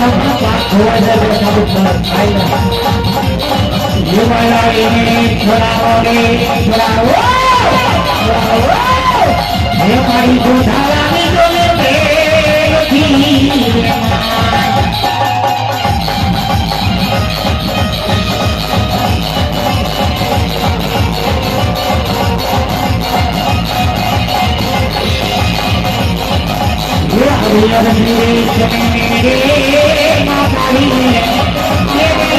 You might not even put out on me, put out, whoa! Put out, whoa! Everybody put out You. are the a man, I'm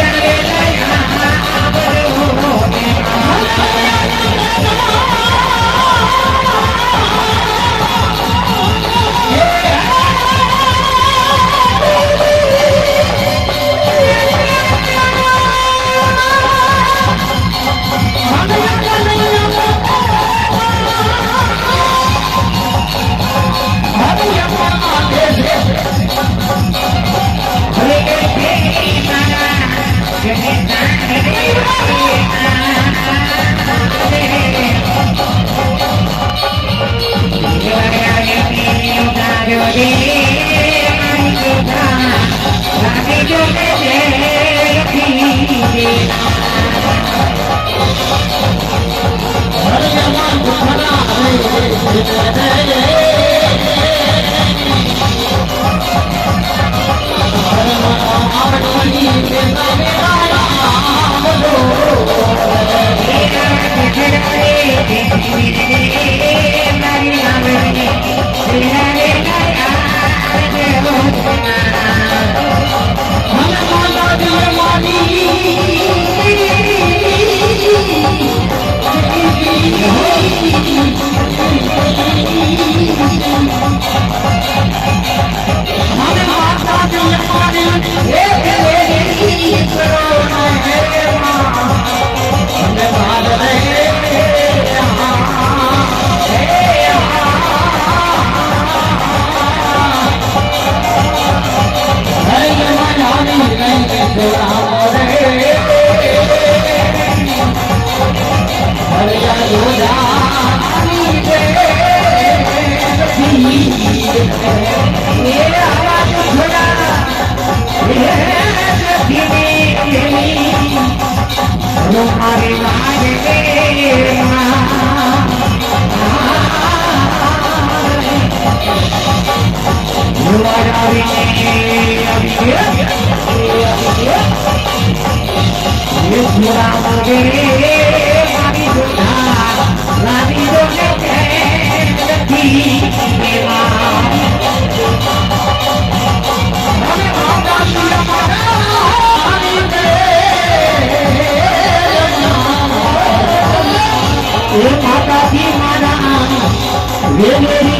મારા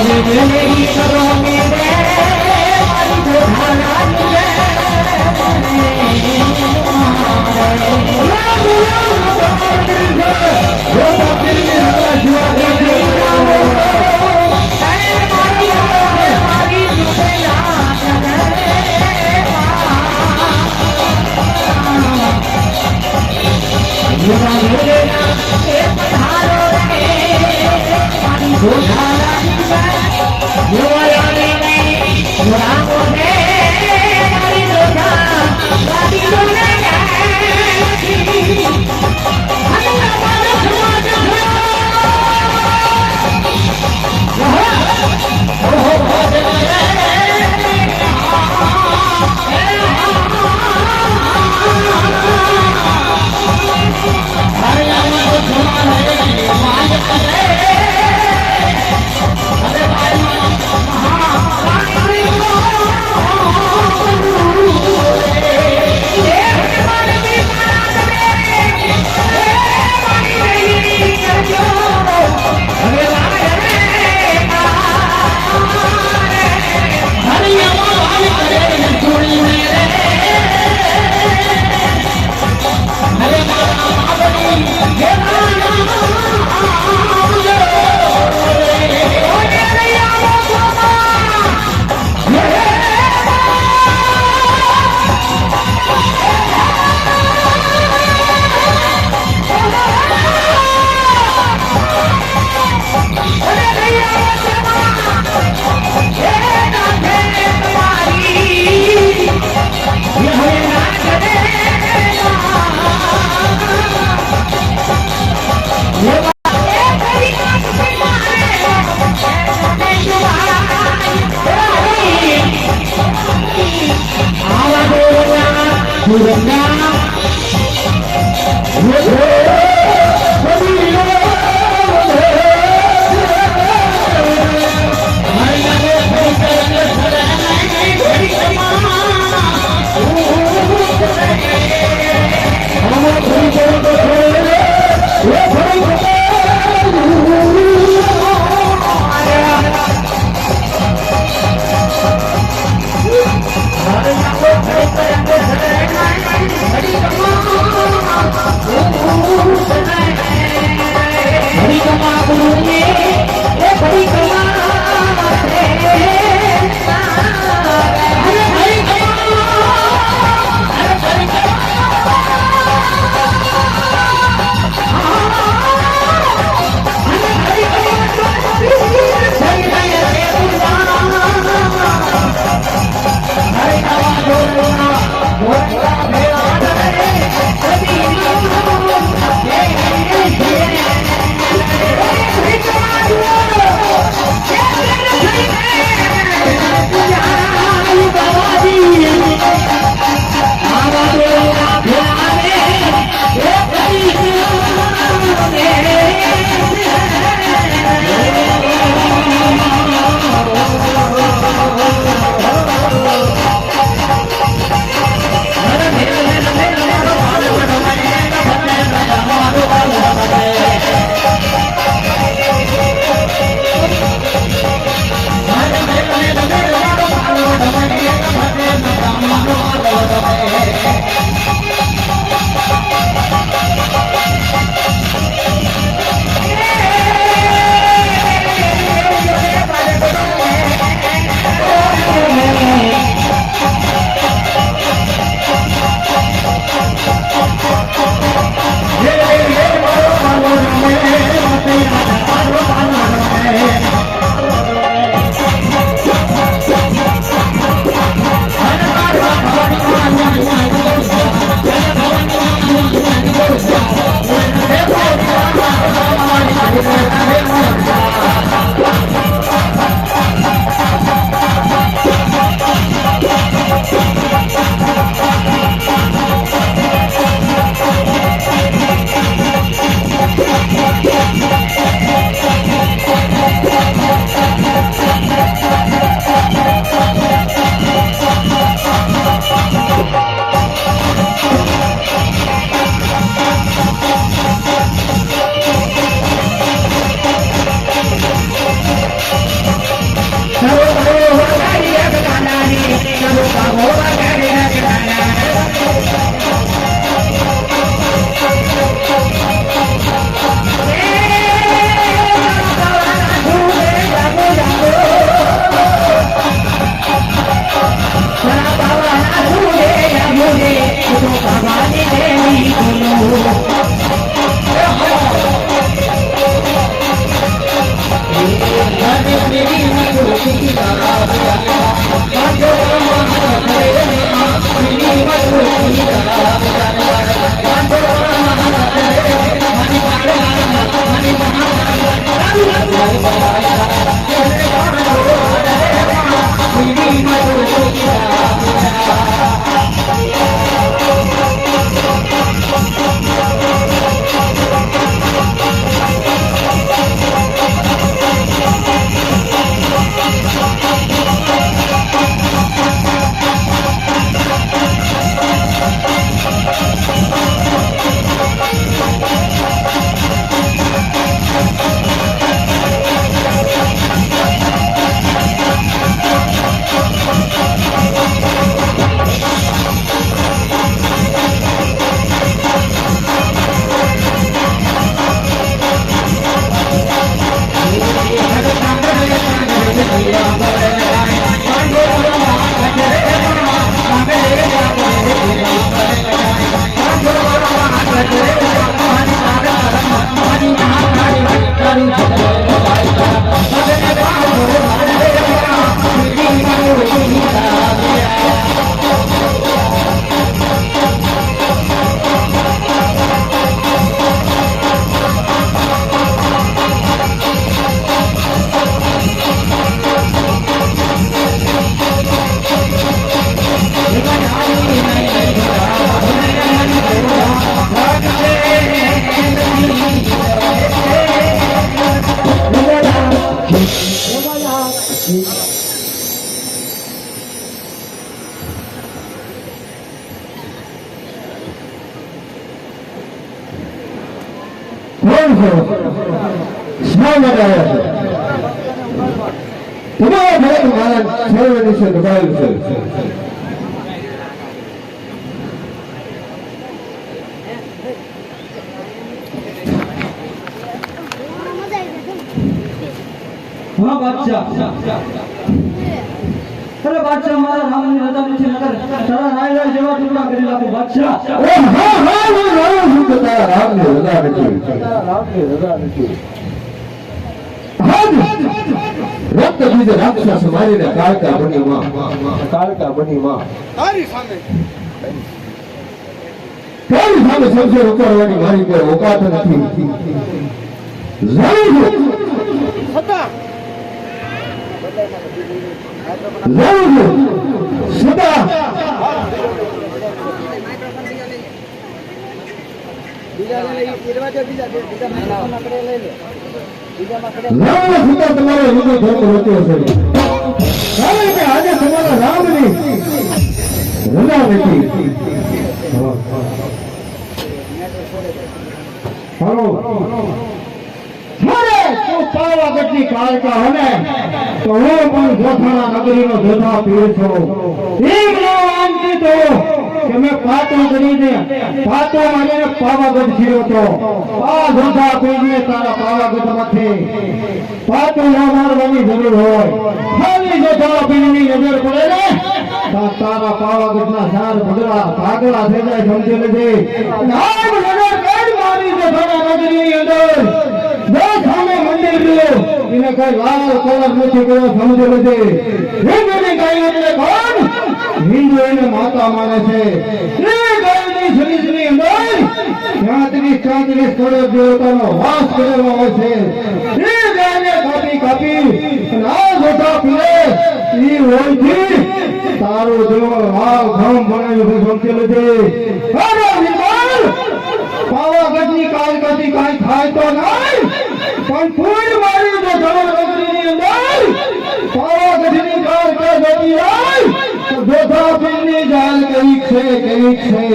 Hallelujah. Moving now. Yeah. કોણ છો શા માટે આવ્યા છો તમારા ભરત મારા સર્વ વિશે છે બાદશાહ મારા રામની રજા નથી નગર. તારા રાયરા જેવા ટુકડા કરી નાખું બાદશાહ. ઓ હા હા હું જાણું છું કે તારા રામની રજા નથી હાજ! રક્ત બીજે રાક્ષસ મારીને કાળકા બની માં કાળકા બની માં તારી સામે. તારી સામે શમશેર ઉપાડવાની મારી કોઈ ઓકાત નથી. જરૂર છતાં. કારણ કે આજે તમારા રામની રજા નથી હાલો તું પાવાગઢની કાળકા હોને તો હું પણ જોથાણા નગરીનો જોથા પીર છું. એમ ન આંતી તો કે મેં પાતો કરીને પાતો મારીને પાવાગઢ ફીર્યો તો, આ જોથા પીરને તારા પાવાગઢમાંથી પાતો ન મારવાની જરૂર હોય. ખાલી જોથા પીરની નજર પડે ને તારા પાવાગઢના ચાર ભગડા ભાગલા થઈ જાય સમજી લેજે. નામ નગર કઈ મારી જોથાણા નગરીની અંદર? રહ્યું એને કઈ લાલ કલર નથી કર્યો, સમજે બધે. હિન્દુની ગાય એટલે હિન્દુ એને માતા માને છે. એ ગાયની શરીરની અંદર કાંઈ થાય તો નહીં. પણ ફૂલ મારી જો જળ અંદર પાવાગઢની કાળકા જતી હોય તો જોધા જાન કઈ છે કઈ છે?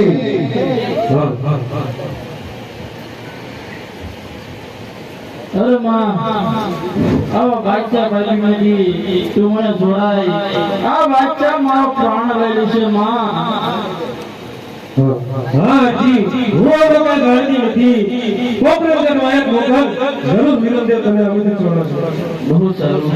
જોડાય. આ વાચ્યા મારો પ્રાણ લઈ છે માં. હા જી હું ગાડી નથી કોકરેજનો એક વખત જરૂર વિનંતી તમે અમિત છો બહુ સારું.